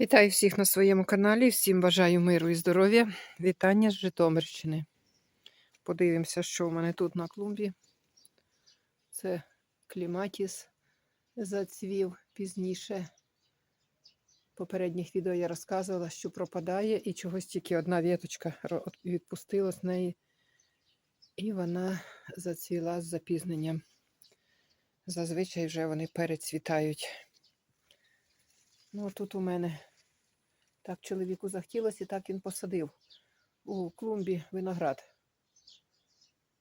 Вітаю всіх на своєму каналі. Всім бажаю миру і здоров'я. Вітання з Житомирщини. Подивимося, що в мене тут на клумбі. Це кліматіс зацвів пізніше. В попередніх відео я розказувала, що пропадає, і чогось тільки одна віточка відпустила з неї, і вона зацвіла з запізненням. Зазвичай вже вони перецвітають. Ну, тут у мене так чоловіку захотілося, і так він посадив у клумбі виноград.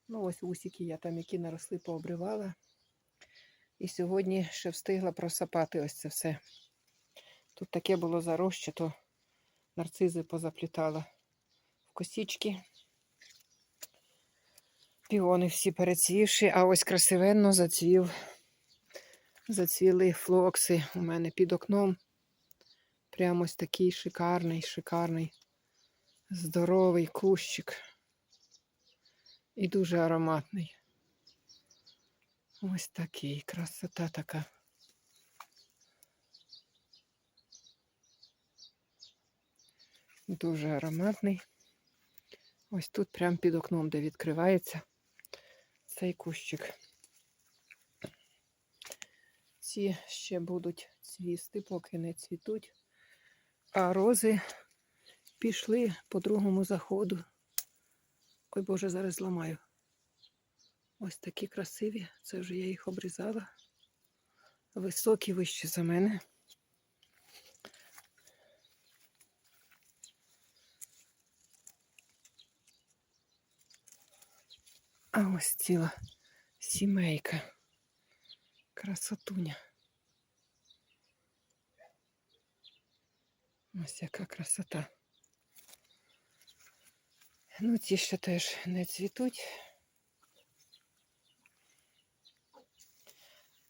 Ну, ось усіки я там, які наросли, пообривала. І сьогодні ще встигла просапати ось це все. Тут таке було зарожче, то нарцизи позаплітала в косічки. Піони всі перецвівши, а ось красивенно зацвів. Зацвіли флокси у мене під окном. Прямо ось такий шикарний, шикарний, здоровий кущик. І дуже ароматний. Ось такий, красота така. Дуже ароматний. Ось тут, прямо під окном, де відкривається цей кущик. Ці ще будуть цвісти, поки не цвітуть. А рози пішли по другому заходу. Ой Боже, зараз зламаю. Ось такі красиві. Це вже я їх обрізала. Високі вищі за мене. А ось ціла сімейка. Красотуня. Ось яка красота. Ну, ці ще теж не цвітуть.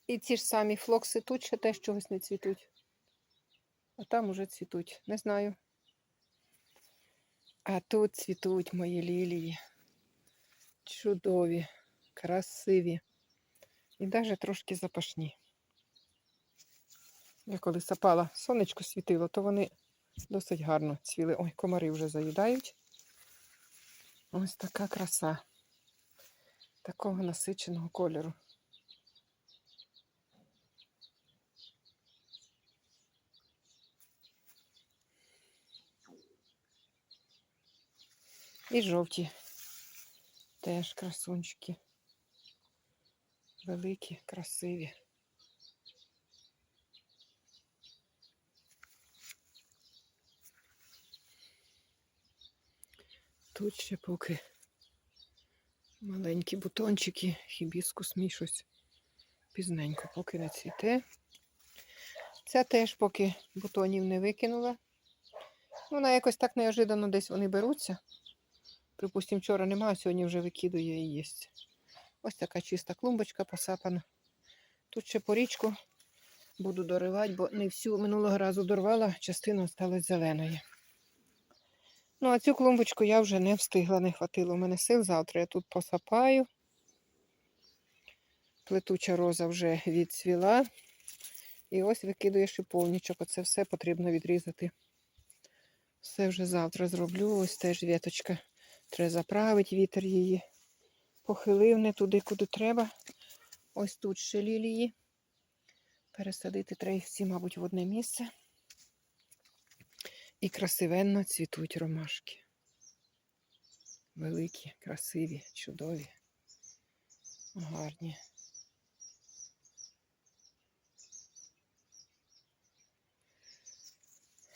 І ці ж самі флокси тут ще теж чогось не цвітуть. А там уже цвітуть. Не знаю. А тут цвітуть мої лілії. Чудові, красиві. І навіть трошки запашні. Я коли сапала, сонечко світило, то вони досить гарно цвіли. Ой, комари вже заїдають. Ось така краса. Такого насиченого кольору. І жовті. Теж красунчики. Великі, красиві. Тут ще поки маленькі бутончики, хібіскус мій щось пізненько, поки не цвіте. Ця теж поки бутонів не викинула. Вона якось так неожиданно десь вони беруться. Припустимо, вчора немає, сьогодні вже викидує і їсть. Ось така чиста клумбочка посапана. Тут ще порічку буду доривати, бо не всю минулого разу дорвала, частина осталась зеленою. Ну, а цю клумбочку я вже не встигла, не хватило у мене сил. Завтра я тут посапаю. Плетуча роза вже відцвіла. І ось викидує шиповничок. Оце все потрібно відрізати. Все вже завтра зроблю. Ось теж віточка. Треба заправити вітер її. Похилив не туди, куди треба. Ось тут ще лілії. Пересадити треба їх всі, мабуть, в одне місце. І красивенно цвітуть ромашки. Великі, красиві, чудові, гарні.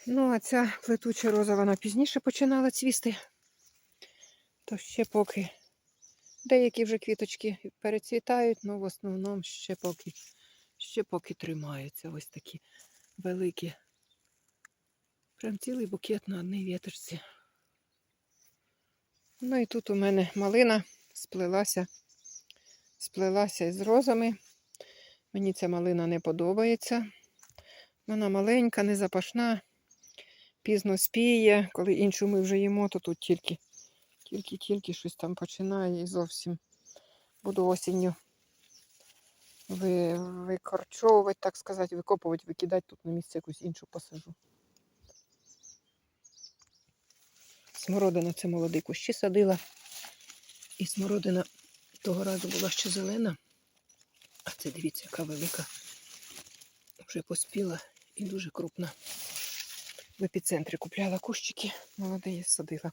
Ну, а ця плетуча роза, вона пізніше починала цвісти. То ще поки деякі вже квіточки перецвітають, але в основному ще поки, ще поки тримаються ось такі великі. Прям цілий букет на одній віточці. Ну і тут у мене малина сплелася, сплелася із розами. Мені ця малина не подобається. Вона маленька, не запашна, пізно спіє. Коли іншу ми вже їмо, то тут тільки, тільки-тільки щось там починає і зовсім буду осінню ви, викорчовувати, так сказати, викопувати, викидати тут на місце якусь іншу посажу. Смородина це молоді кущі садила. І смородина того разу була ще зелена. А це дивіться, яка велика. Вже поспіла і дуже крупна. В епіцентрі купляла кущики, молоді і садила.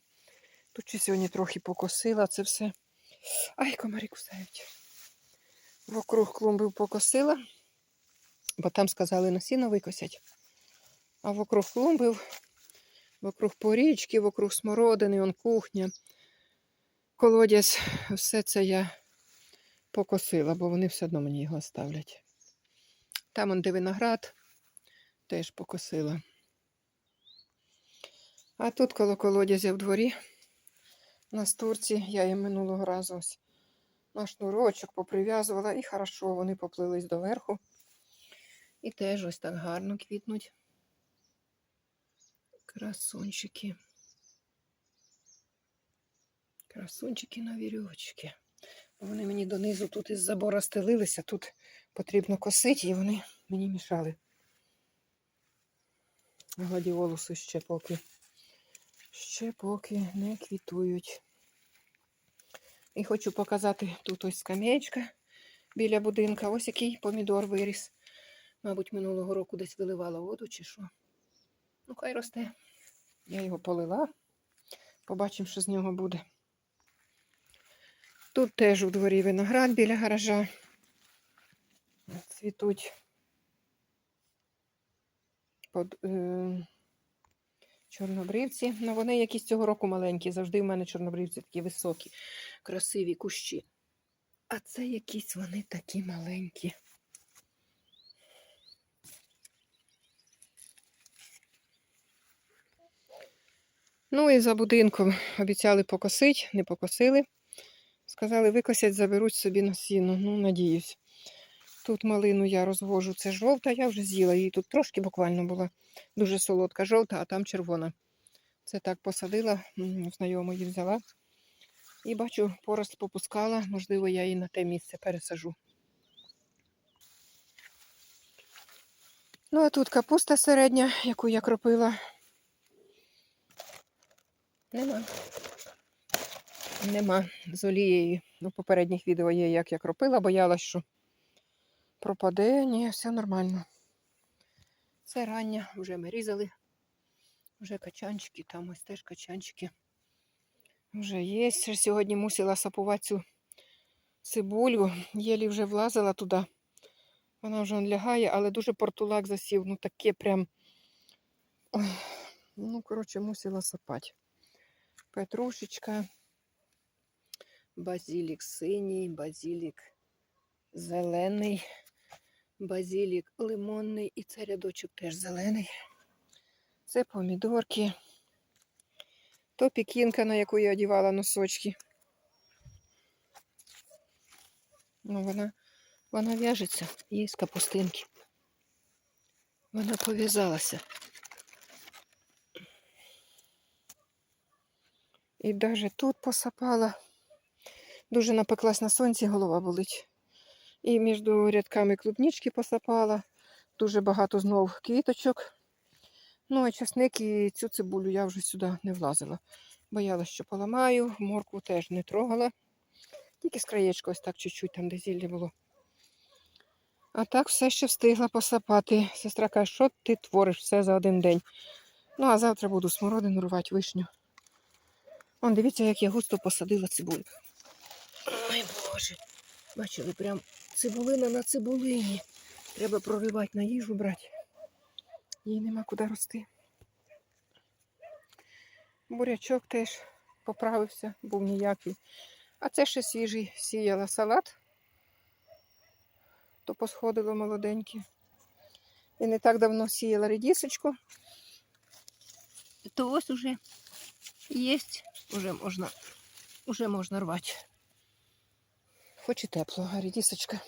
Тут ще сьогодні трохи покосила це все. Ай, комарі кусають. Вокруг клумби покосила, бо там сказали на сіно викосять. А вокруг клумби, вокруг порічки, вокруг смородини, он кухня, колодязь, все це я покосила, бо вони все одно мені його ставлять. Там он де виноград, теж покосила. А тут коло колодязя в дворі на стурці, я їм минулого разу ось на шнурочок поприв'язувала і хорошо вони поплились доверху. І теж ось так гарно квітнуть. Красунчики. Красунчики на вірьовочки. Вони мені донизу тут із забора стелилися, тут потрібно косити, і вони мені мішали. Гладіолуси ще поки. Ще поки не квітують. І хочу показати тут ось скам'ячка біля будинка. Ось який помідор виріс. Мабуть, минулого року десь виливала воду чи що. Ну, хай росте. Я його полила. Побачимо, що з нього буде. Тут теж у дворі виноград біля гаража. Цвітуть. Под, е, чорнобривці. Ну, вони якісь цього року маленькі. Завжди в мене чорнобривці такі високі, красиві кущі. А це якісь вони такі маленькі. Ну і за будинком обіцяли покосити, не покосили. Сказали, викосять, заберуть собі на сіно. Ну, надіюсь. Тут малину я розвожу. Це жовта, я вже з'їла. Її тут трошки буквально була дуже солодка жовта, а там червона. Це так посадила, м, її взяла. І бачу, порост попускала, можливо, я її на те місце пересажу. Ну, а тут капуста середня, яку я кропила. Нема. Нема з олією. У попередніх відео є, як я кропила, боялась, що пропаде. Ні, все нормально. Це рання, вже ми різали. Вже качанчики, там ось теж качанчики. Вже є. Сьогодні мусила сапувати цю цибулю. Єлі вже влазила туди. Вона вже лягає, але дуже портулак засів. Ну таке прям. Ой. Ну, коротше, мусила сапати. Петрушечка. Базилік синій, базилік зелений, базилік лимонний і це рядочок теж зелений. Це помідорки. То пікінка, на яку я одівала носочки. Ну, вона, вона в'яжеться, є з капустинки. Вона пов'язалася. І навіть тут посапала. Дуже напеклась на сонці, голова болить. І між рядками клубнички посапала. Дуже багато знов квіточок. Ну, а часник і цю цибулю я вже сюди не влазила. Боялась, що поламаю, моркву теж не трогала. Тільки з краєчка ось так чуть-чуть, там, де зілля було. А так все ще встигла посапати. Сестра каже, що ти твориш все за один день. Ну, а завтра буду смородину рвати вишню. Вон, дивіться, як я густо посадила цибулю. Ой, Боже. Бачили, прям цибулина на цибулині. Треба проривати на їжу брати. Їй нема куди рости. Бурячок теж поправився, був ніякий. А це ще свіжий сіяла салат, то посходило молоденьке. І не так давно сіяла редісочку. То ось уже є, вже можна, уже можна рвати. Хоч і тепло, а редісочка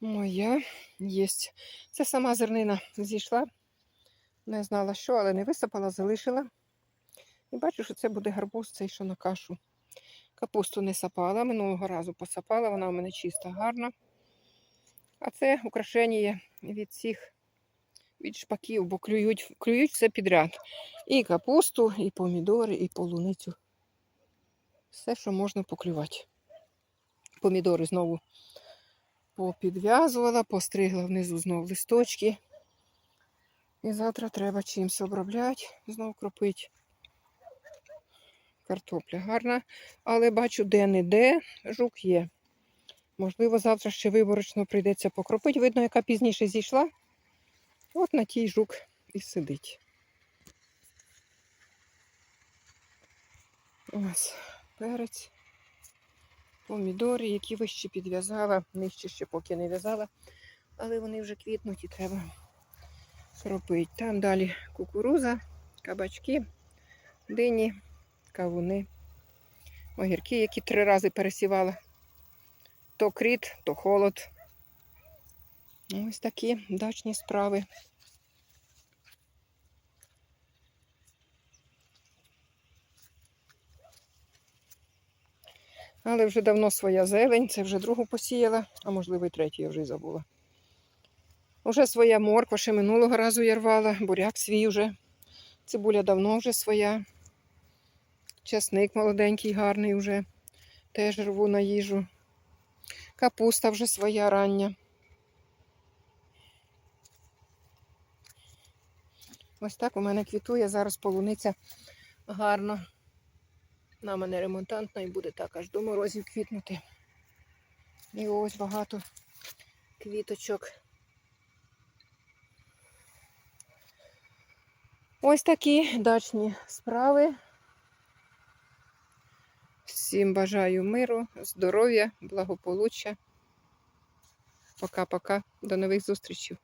моя є. Це сама зернина зійшла. Не знала що, але не висипала, залишила. І бачу, що це буде гарбуз, цей що на кашу. Капусту не сапала, минулого разу посапала, вона у мене чиста, гарна. А це украшення від цих від шпаків, бо клюють, клюють все підряд. І капусту, і помідори, і полуницю. Все, що можна поклювати. Помідори знову попідв'язувала, постригла внизу знову листочки. І завтра треба чимось обробляти, знову кропити. Картопля гарна, але бачу, де-не-де жук є. Можливо, завтра ще виборочно прийдеться покропити. Видно, яка пізніше зійшла. От на тій жук і сидить. Ось перець, помідори, які вище підв'язала, нижче ще поки не в'язала, але вони вже квітнуть і треба кропити. Там далі кукуруза, кабачки, дині, кавуни, огірки, які три рази пересівала. То кріт, то холод. Ось такі дачні справи. Але вже давно своя зелень, це вже другу посіяла, а можливо і третю я вже забула. Уже своя морква, ще минулого разу я рвала, буряк свій уже. Цибуля давно вже своя. Часник молоденький, гарний вже. Теж рву на їжу. Капуста вже своя рання. Ось так у мене квітує зараз полуниця гарно. На мене ремонтантна і буде так аж до морозів квітнути. І ось багато квіточок. Ось такі дачні справи. Всім бажаю миру, здоров'я, благополуччя. Пока-пока. До нових зустрічей.